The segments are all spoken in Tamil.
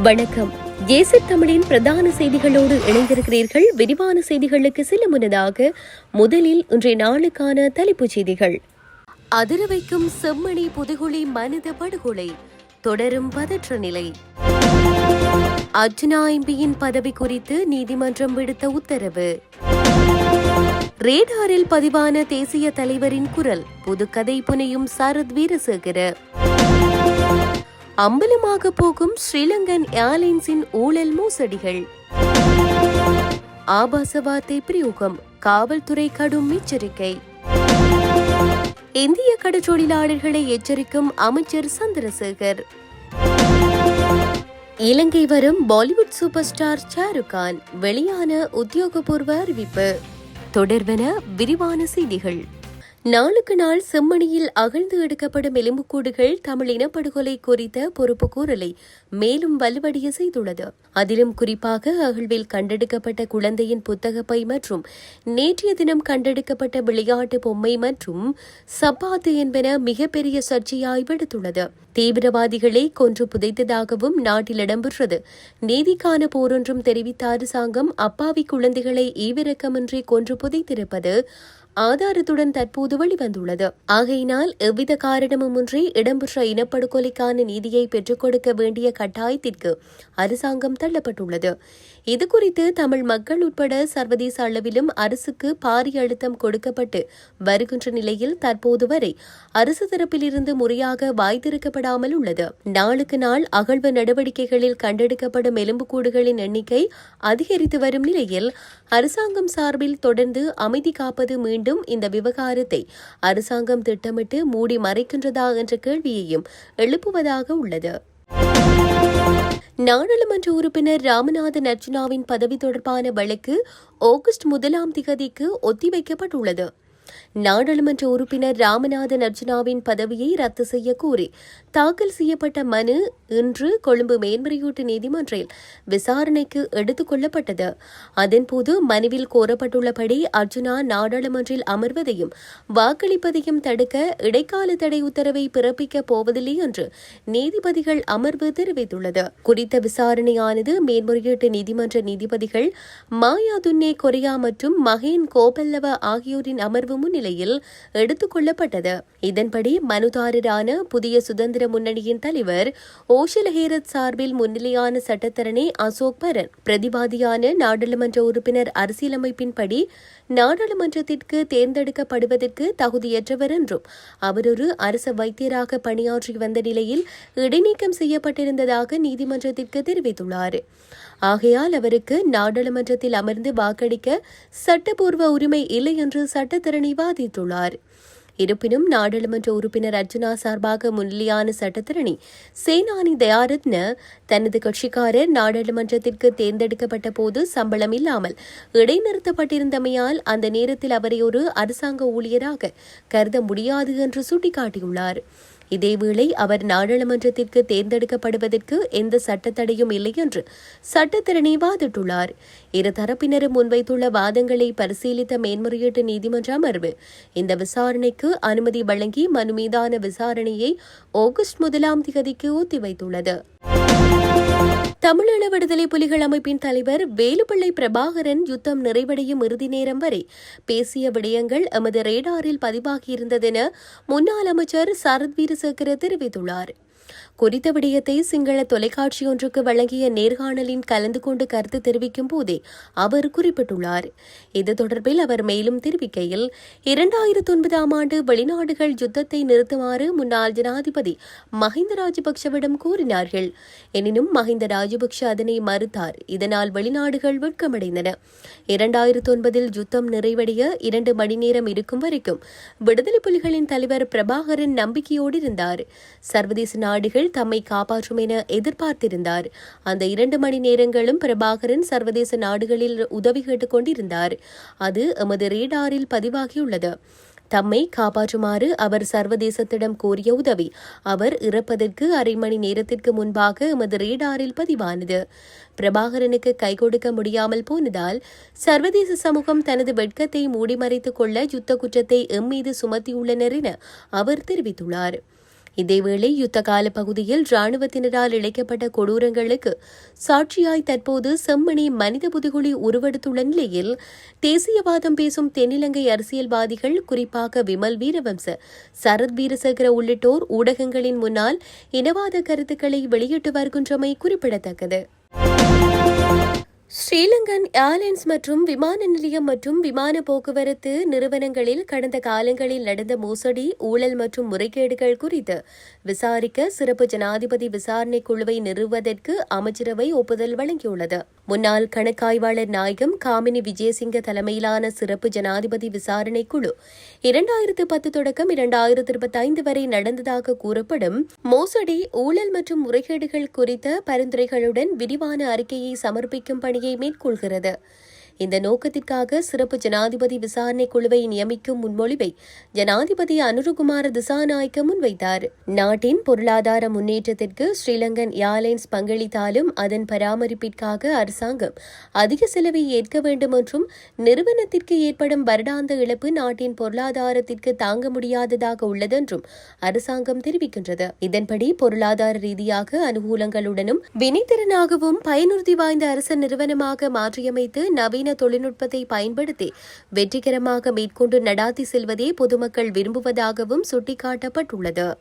வணக்கம். ஏசி தமிழின் பிரதான செய்திகளோடு இணைந்திருக்கிறீர்கள். விரிவான செய்திகளுக்கு சில முன்னதாக முதலில் இன்றைய நாளுக்கான தலைப்புச் செய்திகள். அதிர வைக்கும் செம்மணி புதுகுழி மனித படுகொலை தொடரும் பதற்ற நிலை. அர்ஜுனா எம்பியின் பதவி குறித்து நீதிமன்றம் விடுத்த உத்தரவு. ரேடாரில் பதிவான தேசிய தலைவரின் குரல். புதுக்கதை புனையும் சரத் வீரசேகர. அம்பலமாக போகும் ஸ்ரீலங்கன் ஏர்லைன்ஸின் ஊழல் மோசடிகள். ஆபாச வார்த்தை பிரயோகம் காவல்துறை கடும் எச்சரிக்கை. இந்திய கடற்றொழிலாளர்களை எச்சரிக்கும் அமைச்சர் சந்திரசேகர். இலங்கை வரும் பாலிவுட் சூப்பர் ஸ்டார் ஷாருக்கான் வெளியான உத்தியோகபூர்வ அறிவிப்பு. தொடர்பென விரிவான செய்திகள். நாளுக்கு நாள் செம்மணியில் அகழ்ந்து எடுக்கப்படும் எலும்புக்கூடுகள் தமிழ் இனப்படுகொலை குறித்த பொறுப்பு கூறலை மேலும் வலுவடைய செய்துள்ளது. அதிலும் குறிப்பாக அகழ்வில் கண்டெடுக்கப்பட்ட குழந்தையின் புத்தகப்பை மற்றும் நேற்றைய தினம் கண்டெடுக்கப்பட்ட விளையாட்டு பொம்மை மற்றும் சப்பாத்து என்பன மிகப்பெரிய சர்ச்சையாய் விடுத்துள்ளது. தீவிரவாதிகளை கொன்று புதைத்ததாகவும் நாட்டில் இடம்பெற்றது. நீதிக்கான போரொன்றும் தெரிவித்த அரசாங்கம் அப்பாவி குழந்தைகளை ஈவிரக்கமின்றி கொன்று புதைத்திருப்பது ஆதாரத்துடன் தற்போது வெளிவந்துள்ளது ஆகையினால் எவ்வித காரணமுமின்றி இடம்பெற்ற இனப்படுகொலைக்கான நீதியை பெற்றுக் கொடுக்க வேண்டிய கட்டாயத்திற்கு அரசாங்கம் தள்ளப்பட்டுள்ளது. இதுகுறித்து தமிழ் மக்கள் உட்பட சர்வதேச அளவிலும் அரசுக்கு பாரிய அழுத்தம் கொடுக்கப்பட்டு வருகின்ற நிலையில் தற்போது வரை அரசு தரப்பிலிருந்து முறையாக வாய் திறக்கப்படாமல் உள்ளது. நாளுக்கு நாள் அகழ்வு நடவடிக்கைகளில் கண்டெடுக்கப்படும் எலும்புக்கூடுகளின் எண்ணிக்கை அதிகரித்து வரும் நிலையில் அரசாங்கம் சார்பில் தொடர்ந்து அமைதி காப்பது மீண்டும் இந்த விவகாரத்தை அரசாங்கம் திட்டமிட்டு மூடி மறைக்கின்றதா என்ற கேள்வியையும் எழுப்புவதாக உள்ளது. நாடாளுமன்ற உறுப்பினர் ராமநாதன் அர்ஜுனாவின் பதவி தொடர்பான வழக்கு ஆகஸ்ட் முதலாம் திகதிக்கு ஒத்திவைக்கப்பட்டுள்ளது. நாடாளுமன்ற உறுப்பினர் ராமநாதன் அர்ஜுனாவின் பதவியை ரத்து செய்ய கோரி தாக்கல் செய்யப்பட்ட மனு இன்று கொழும்பு மேன்முறையீட்டு நீதிமன்றில் விசாரணைக்கு எடுத்துக் கொள்ளப்பட்டது. அதன்போது மனுவில் கோரப்பட்டுள்ளபடி அர்ஜுனா நாடாளுமன்றில் அமர்வதையும் வாக்களிப்பதையும் தடுக்க இடைக்கால தடை உத்தரவை பிறப்பிக்கப் போவதில்லை என்று நீதிபதிகள் அமர்வு தெரிவித்துள்ளது. குறித்த விசாரணையானது மேன்முறையீட்டு நீதிமன்ற நீதிபதிகள் மாயா துன்னே கொரியா மற்றும் மகேன் கோபல்லவ ஆகியோரின் அமர்வு முன்னிலையில் எடுத்துக் கொள்ளப்பட்டது. இதன்படி மனுதாரரான புதிய சுதந்திர முன்னணியின் தலைவர் ஓஷல் ஹேரத் சார்பில் முன்னிலையான சட்டத்தரணி அசோக் பரன் பிரதிவாதியான நாடாளுமன்ற உறுப்பினர் அரசியலமைப்பின்படி நாடாளுமன்றத்திற்கு தேர்ந்தெடுக்கப்படுவதற்கு தகுதியற்றவர் என்றும் அவர் ஒரு அரச வைத்தியராக பணியாற்றி வந்த நிலையில் இடைநீக்கம் செய்யப்பட்டிருந்ததாக நீதிமன்றத்திற்கு தெரிவித்துள்ளார். ஆகையால் அவருக்கு நாடாளுமன்றத்தில் அமர்ந்து வாக்களிக்க சட்டப்பூர்வ உரிமை இல்லை என்று சட்டத்திறன் வாதிட்டுள்ளார் இருப்பினும் நாடாளுமன்ற உறுப்பினர் அர்ஜுனா சார்பாக முன்னிலையான சட்டத்தரணி சேனானி தயாரத்ன தனது கட்சிக்காரர் நாடாளுமன்றத்திற்கு தேர்ந்தெடுக்கப்பட்ட போது சம்பளம் இல்லாமல் இடைநிறுத்தப்பட்டிருந்தமையால் அந்த நேரத்தில் அவரை ஒரு அரசாங்க ஊழியராக கருத முடியாது என்று சுட்டிக்காட்டியுள்ளார். இதேவேளை அவர் நாடாளுமன்றத்திற்கு தேர்ந்தெடுக்கப்படுவதற்கு எந்த சட்டத்தடையும் இல்லை என்று சட்டத்திறனை வாதிட்டுள்ளார். இரு தரப்பினரும் முன்வைத்துள்ள வாதங்களை பரிசீலித்த மேன்முறையீட்டு நீதிமன்ற அமர்வு இந்த விசாரணைக்கு அனுமதி வழங்கி மனு மீதான விசாரணையை ஆகஸ்ட் முதலாம் தேதிக்கு ஒத்திவைத்துள்ளது. தமிழீழ விடுதலை புலிகள் அமைப்பின் தலைவர் வேலுப்பிள்ளை பிரபாகரன் யுத்தம் நிறைவடையும் இறுதி நேரம் வரை பேசிய விடயங்கள் எமது ரேடாரில் பதிவாகியிருந்ததென முன்னாள் அமைச்சர் சரத் வீரசேகர தெரிவித்துள்ளார். குறித்த விடயத்தை சிங்கள தொலைக்காட்சி ஒன்றுக்கு வழங்கிய நேர்காணலின் கலந்து கொண்டு கருத்து தெரிவிக்கும் போதே அவர் குறிப்பிட்டுள்ளார். இது தொடர்பில் அவர் மேலும் தெரிவிக்கையில் இரண்டாயிரத்தி ஒன்பதாம் ஆண்டு வெளிநாடுகள் யுத்தத்தை நிறுத்துமாறு முன்னாள் ஜனாதிபதி மஹிந்த ராஜபக்சவிடம் கூறினார்கள் எனினும் மஹிந்த ராஜபக்ஷ அதனை மறுத்தார். இதனால் வெளிநாடுகள் வெட்கமடைந்தன. இரண்டாயிரத்தி ஒன்பதில் யுத்தம் நிறைவடைய இரண்டு மணி நேரம் இருக்கும் வரைக்கும் விடுதலை புலிகளின் தலைவர் பிரபாகரன் நம்பிக்கையோடு இருந்தார் சர்வதேச நாடுகள் தம்மை காப்பாற்றும் என எதிர்பார்த்திருந்தார். அந்த இரண்டு மணி நேரங்களும் பிரபாகரன் சர்வதேச நாடுகளில் உதவி கேட்டுக் கொண்டிருந்தார் அது எமது ரேடாரில் பதிவாகியுள்ளது. தம்மை காப்பாற்றுமாறு அவர் சர்வதேசத்திடம் கோரிய உதவி. அவர் இறப்பதற்கு அரை மணி நேரத்திற்கு முன்பாக எமது ரேடாரில் பதிவானது. பிரபாகரனுக்கு கை கொடுக்க முடியாமல் போனதால் சர்வதேச சமூகம் தனது வெட்கத்தை மூடிமறைத்துக் கொள்ள யுத்த குற்றத்தை எம் மீது சுமத்தியுள்ளனர் என அவர் தெரிவித்துள்ளார். இதேவேளை யுத்த கால பகுதியில் ராணுவத்தினரால் இழைக்கப்பட்ட கொடூரங்களுக்கு சாட்சியாய் தற்போது செம்மணி மனித புதுகுழி உருவெடுத்துள்ள நிலையில் தேசியவாதம் பேசும் தென்னிலங்கை அரசியல்வாதிகள் குறிப்பாக விமல் வீரவம்ச சரத் வீரசேகர உள்ளிட்டோர் ஊடகங்களின் முன்னால் இனவாத கருத்துக்களை வெளியிட்டு வருகின்றமை குறிப்பிடத்தக்கது. ஸ்ரீலங்கன் ஏர்லைன்ஸ் மற்றும் விமான நிலையம் மற்றும் விமான போக்குவரத்து நிறுவனங்களில் கடந்த காலங்களில் நடந்த மோசடி ஊழல் மற்றும் முறைகேடுகள் குறித்து விசாரிக்க சிறப்பு ஜனாதிபதி விசாரணை குழுவை நிறுவுவதற்கு அமைச்சரவை ஒப்புதல் வழங்கியுள்ளது. முன்னாள் கணக்காய்வாளர் நாயகம் காமினி விஜயசிங்க தலைமையிலான சிறப்பு ஜனாதிபதி விசாரணை குழு இரண்டாயிரத்து பத்து தொடக்கம் இரண்டாயிரத்து இருபத்தி ஐந்து வரை நடந்ததாக கூறப்படும் மோசடி ஊழல் மற்றும் முறைகேடுகள் குறித்த பரிந்துரைகளுடன் விரிவான அறிக்கையை சமர்ப்பிக்கும் பணி பணியை மேற்கொள்கிறது. இந்த நோக்கத்திற்காக சிறப்பு ஜனாதிபதி விசாரணை குழுவை நியமிக்கும் முன்மொழிவை ஜனாதிபதி அனுருகுமார திசாநாயக்க முன்வைத்தார். நாட்டின் பொருளாதார முன்னேற்றத்திற்கு ஸ்ரீலங்கன் ஏர்லைன்ஸ் பங்களித்தாலும் அதன் பராமரிப்பிற்காக அரசாங்கம் அதிக செலவை ஏற்க வேண்டும் என்றும் நிறுவனத்திற்கு ஏற்படும் வருடாந்த இழப்பு நாட்டின் பொருளாதாரத்திற்கு தாங்க முடியாததாக உள்ளதென்றும் அரசாங்கம் தெரிவிக்கின்றது. இதன்படி பொருளாதார ரீதியாக அனுகூலங்களுடனும் வினைத்திறனாகவும் பயனுறுதி வாய்ந்த அரசு நிறுவனமாக மாற்றியமைத்து நவீன தொழில்நுட்பத்தை பயன்படுத்தி வெற்றிகரமாக மேற்கொண்டு நடாத்தி செல்வதே பொதுமக்கள் விரும்புவதாகவும் சுட்டிக்காட்டப்பட்டுள்ளது.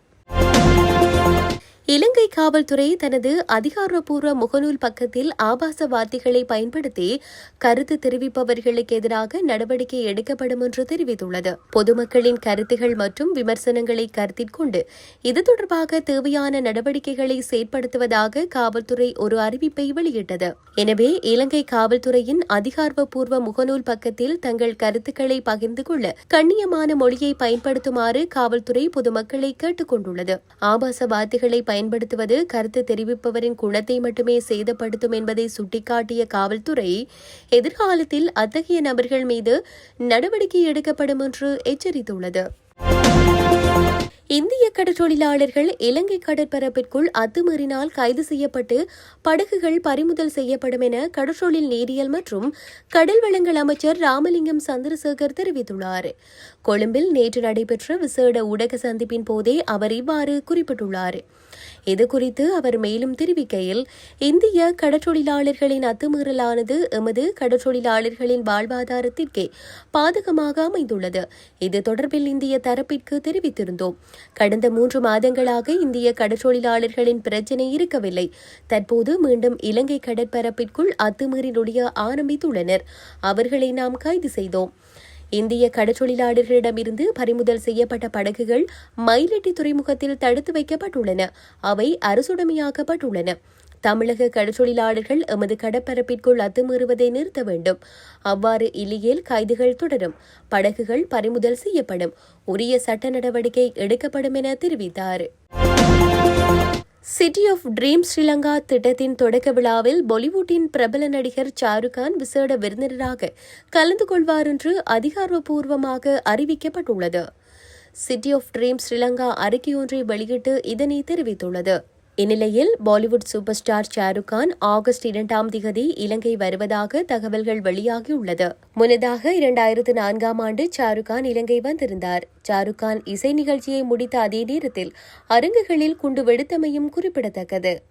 இலங்கை காவல்துறை தனது அதிகாரப்பூர்வ முகநூல் பக்கத்தில் ஆபாச வார்த்தைகளை பயன்படுத்தி கருத்து தெரிவிப்பவர்களுக்கு எதிராக நடவடிக்கை எடுக்கப்படும் என்று தெரிவித்துள்ளது. பொதுமக்களின் கருத்துகள் மற்றும் விமர்சனங்களை கருத்தில் கொண்டு இது தொடர்பாக தேவையான நடவடிக்கைகளை செயற்படுத்துவதாக காவல்துறை ஒரு அறிவிப்பை வெளியிட்டது. எனவே இலங்கை காவல்துறையின் அதிகாரப்பூர்வ முகநூல் பக்கத்தில் தங்கள் கருத்துக்களை பகிர்ந்து கொள்ள கண்ணியமான மொழியை பயன்படுத்துமாறு காவல்துறை பொதுமக்களை கேட்டுக் கொண்டுள்ளது ஆபாச வார்த்தைகளை பயன்படுத்துவது கருத்து தெரிவிப்பவரின் குணத்தை மட்டுமே சேதப்படுத்தும் என்பதை சுட்டிக்காட்டிய காவல்துறை எதிர்காலத்தில் அத்தகைய நபர்கள் மீது நடவடிக்கை எடுக்கப்படும் என்று எச்சரித்துள்ளது. இந்திய கடற்றொழிலாளர்கள் இலங்கை கடற்பரப்பிற்குள் அத்துமீறினால் கைது செய்யப்பட்டு படகுகள் பறிமுதல் செய்யப்படும் என கடற்றொழில் நீரியல் மற்றும் கடல் வளங்கள் அமைச்சர் ராமலிங்கம் சந்திரசேகர் தெரிவித்துள்ளார். கொழும்பில் நேற்று நடைபெற்ற விசேட ஊடக சந்திப்பின் போதே அவர் இவ்வாறு குறிப்பிட்டுள்ளார். இது குறித்து அவர் மேலும் தெரிவிக்கையில் இந்திய கடற்றொழிலாளர்களின் அத்துமீறலானது எமது கடற்றொழிலாளர்களின் வாழ்வாதாரத்திற்கே பாதகமாக அமைந்துள்ளது. இது தொடர்பில் இந்திய தரப்பிற்கு தெரிவித்திருந்தோம். கடந்த மூன்று மாதங்களாக இந்திய கடற்றொழிலாளர்களின் பிரச்சினை இருக்கவில்லை. தற்போது மீண்டும் இலங்கை கடற்பரப்பிற்குள் அத்துமீறி நுழைய ஆரம்பித்துள்ளனர். அவர்களை நாம் கைது செய்தோம். இந்திய கடற்றொழிலாளர்களிடமிருந்து பறிமுதல் செய்யப்பட்ட படகுகள் மயிலட்டி துறைமுகத்தில் தடுத்து வைக்கப்பட்டுள்ளன. அவை அரசுடைமையாக்கப்பட்டுள்ளன தமிழக கடற்றொழிலாளர்கள் எமது கடற்பரப்பிற்குள் அத்துமீறுவதை நிறுத்த வேண்டும். அவ்வாறு இல்லையேல் கைதுகள் தொடரும். படகுகள் பறிமுதல் செய்யப்படும். உரிய சட்ட நடவடிக்கை எடுக்கப்படும் என தெரிவித்தார். சிட்டி ஆஃப் ட்ரீம் ஸ்ரீலங்கா திட்டத்தின் தொடக்க விழாவில் பாலிவுட்டின் பிரபல நடிகர் ஷாருக்கான் விசேட விருந்தினராக கலந்து கொள்வார் என்று அதிகாரப்பூர்வமாக அறிவிக்கப்பட்டுள்ளது. சிட்டி ஆஃப் ட்ரீம் ஸ்ரீலங்கா அறிக்கையொன்றை வெளியிட்டு இதனை தெரிவித்துள்ளது. இந்நிலையில் Bollywood super star Shahrukh Khan August இரண்டாம் திகதி இலங்கை வருவதாக தகவல்கள் வெளியாகியுள்ளது. முன்னதாக இரண்டாயிரத்து நான்காம் ஆண்டு ஷாருக் கான் இலங்கை வந்திருந்தார். ஷாருக் கான் இசை நிகழ்ச்சியை முடித்த அதே நேரத்தில் அரங்குகளில் குண்டு வெடித்தமையும் குறிப்பிடத்தக்கது.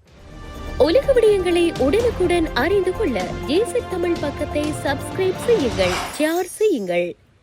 உலக விடயங்களை உடனுக்குடன் அறிந்து கொள்ள ஜேசிக் தமிழ் பக்கத்தை சப்ஸ்கிரைப் செய்யுங்கள் ஷேர் செய்யுங்கள்.